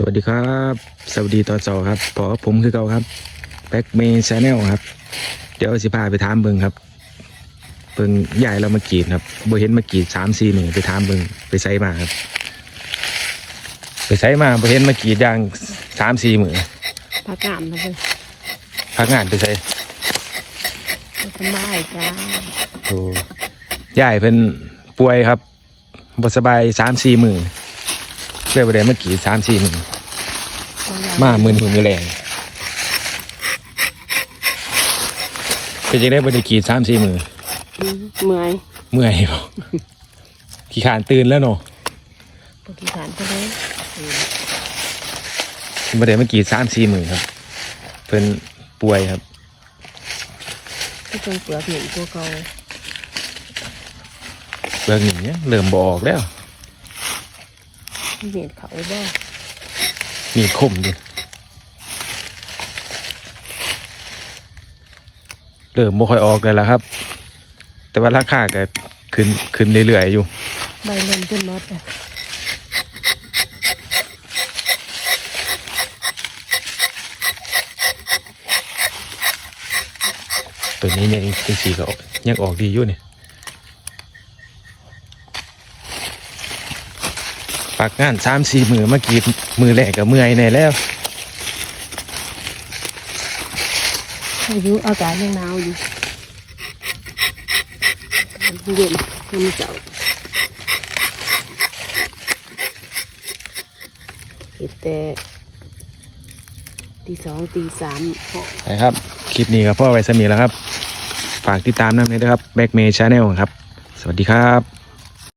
สวัสดีครับ สวัสดีตอนเสาร์ครับพอผมคือเก่าครับแบ็กเมย์ชแนลครับ เดี๋ยวสิพาไปถามเบิงครับ เบิงใหญ่เรามากรีดครับบ่เห็นมากรีดสามสี่หนึ่งไปถามเบิงไปใส่มาครับ ไปใส่มาบ่เห็นมากรีดอย่างสามสี่หมื่นพักงานนะเพื่อนพักงานไปใส่สบายจ้าโอ้ยายเพิ่นป่วยครับบ่สบายสามสี่หมื่น เลยบ่ได้มากรีดสามสี่หมื่นมามือมือมือแรงเป็นยังได้บริกรีดสามสี่มืออืมเมื่อยเมื่อยบ่ขี้ขานตื่นแล้วเนาะปฏิฐานก็เลยบริเวณเมื่อกี้สามสี่มือครับ เพิ่นป่วยครับที่จงเปลือกเหม็นตัวเก่าเรื่องนี้เนี่ยเริ่มบออกแล้ว เหม็นเขาบ่มีคมดิเริ่มบ่ค่อยออกเลยแล้วครับ แต่ว่าราคาก็ขึ้นขึ้นเรื่อยๆอยู่ ใบเล่นจนมดอะตัวนี้เนี่ยจริงๆก็ยังออกดีอยู่เนี่ย ปากงานสามสี่มือเมื่อกี้มือแรกก็เมื่อยแน่แล้วอายุอากาศยังหนาวอยู่เย็นมันเจ้าเห็ดแต่ตีสองตีสามพอนะครับ คลิปนี้ก็พ่อไว้สมีแล้วครับ ฝากติดตามน้ำเลยนะครับแบ็กเมย์ชาแนลครับ สวัสดีครับ